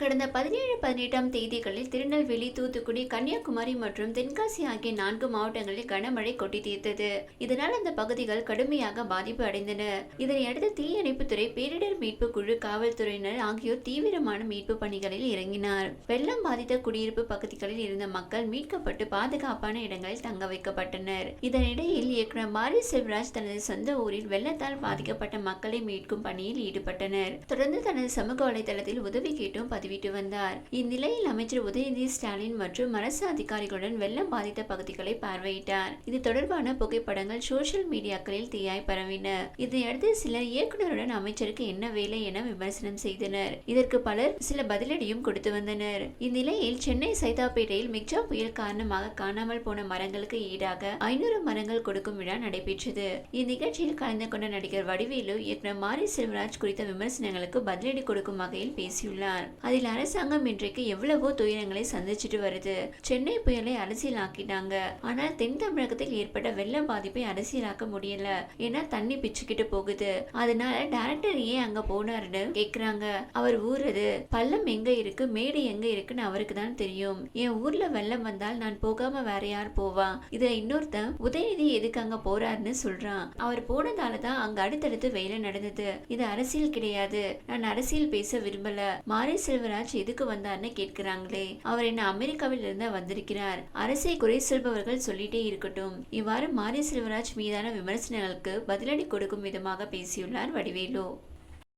கடந்த பதினேழு பதினெட்டாம் தேதிகளில் திருநெல்வேலி தூத்துக்குடி கன்னியாகுமரி மற்றும் தென்காசி ஆகிய நான்கு மாவட்டங்களில் கனமழை கொட்டி தீர்த்தது. இதனால் அந்த பகுதிகள் கடுமையாக பாதிப்பு அடைந்தன. இதனையடுத்து தீயணைப்புத்துறை பேரிடர் மீட்பு குழு காவல்துறையினர் ஆகியோர் தீவிரமான மீட்பு பணிகளில் இறங்கினார். வெள்ளம் பாதித்த குடியிருப்பு பகுதிகளில் இருந்த மக்கள் மீட்கப்பட்டு பாதுகாப்பான இடங்களில் தங்க வைக்கப்பட்டனர். இதனிடையில் இயக்குனர் மாரி செல்வராஜ் தனது சொந்த ஊரில் வெள்ளத்தால் பாதிக்கப்பட்ட மக்களை மீட்கும் பணியில் ஈடுபட்டனர். தொடர்ந்து தனது சமூக வலைதளத்தில் உதவி கேட்டும் பதிவு பதிவிட்டு வந்தார். இந்நிலையில் அமைச்சர் உதயநிதி ஸ்டாலின் மற்றும் அரசு அதிகாரிகளுடன் வெள்ளம் பாதித்த பகுதிகளை பார்வையிட்டார். இது தொடர்பான புகைப்படங்கள் சோசியல் மீடியாக்களில் தீயாய் பரவின. இதையடுத்து சிலர் இயக்குநருடன் அமைச்சருக்கு என்ன வேலை என விமர்சனம் செய்தனர். இதற்கு பலர் சில பதிலடியும் கொடுத்து வந்தனர். இந்நிலையில் சென்னை சைதாப்பேட்டையில் மிக்ஜா புயல் காரணமாக காணாமல் போன மரங்களுக்கு ஈடாக ஐநூறு மரங்கள் கொடுக்கும் விழா நடைபெற்றது. இந்நிகழ்ச்சியில் கலந்து கொண்ட நடிகர் வடிவேலு இயக்குனர் மாரி செல்வராஜ் குறித்த விமர்சனங்களுக்கு பதிலடி கொடுக்கும் வகையில் பேசியுள்ளார். அதில் இதில் அரசாங்கம் இன்றைக்கு எவ்வளவோ துயரங்களை சந்திச்சுட்டு வருது. சென்னை புயலை அரசியலாக்கிட்டாங்க. ஆனால் தென் தமிழகத்தில் ஏற்பட்ட வெள்ள பாதிப்பை அரசியலாக்க முடியல. ஏன்னா தண்ணி பிச்சுக்கிட்டு போகுது. அதனால டேரக்டர் ஏன் அங்க போனாருன்னு கேக்குறாங்க. அவர் ஊறுது பள்ளம் எங்க இருக்கு மேடு எங்க இருக்குன்னு அவருக்கு தான் தெரியும். என் ஊர்ல வெள்ளம் வந்தால் நான் போகாம வேற யார் போவா? இதுல இன்னொருத்தன் உதயநிதி எதுக்கு அங்க போறாருன்னு சொல்றான். அவர் போனதால தான் அங்க அடுத்தடுத்து வேலை நடந்தது. இது அரசியல் கிடையாது. நான் அரசியல் பேச விரும்பல. மாரி செல்வர் யுவராஜ் எதுக்கு வந்தார்னு கேட்கிறாங்களே. அவர் என்ன அமெரிக்காவில் இருந்து வந்திருக்கிறார். அரசை குறை சொல்பவர்கள் சொல்லிட்டே இருக்கட்டும். இவ்வாறு மாரி செல்வராஜ் மீதான விமர்சனங்களுக்கு பதிலடி கொடுக்கும் விதமாக பேசியுள்ளார் வடிவேலு.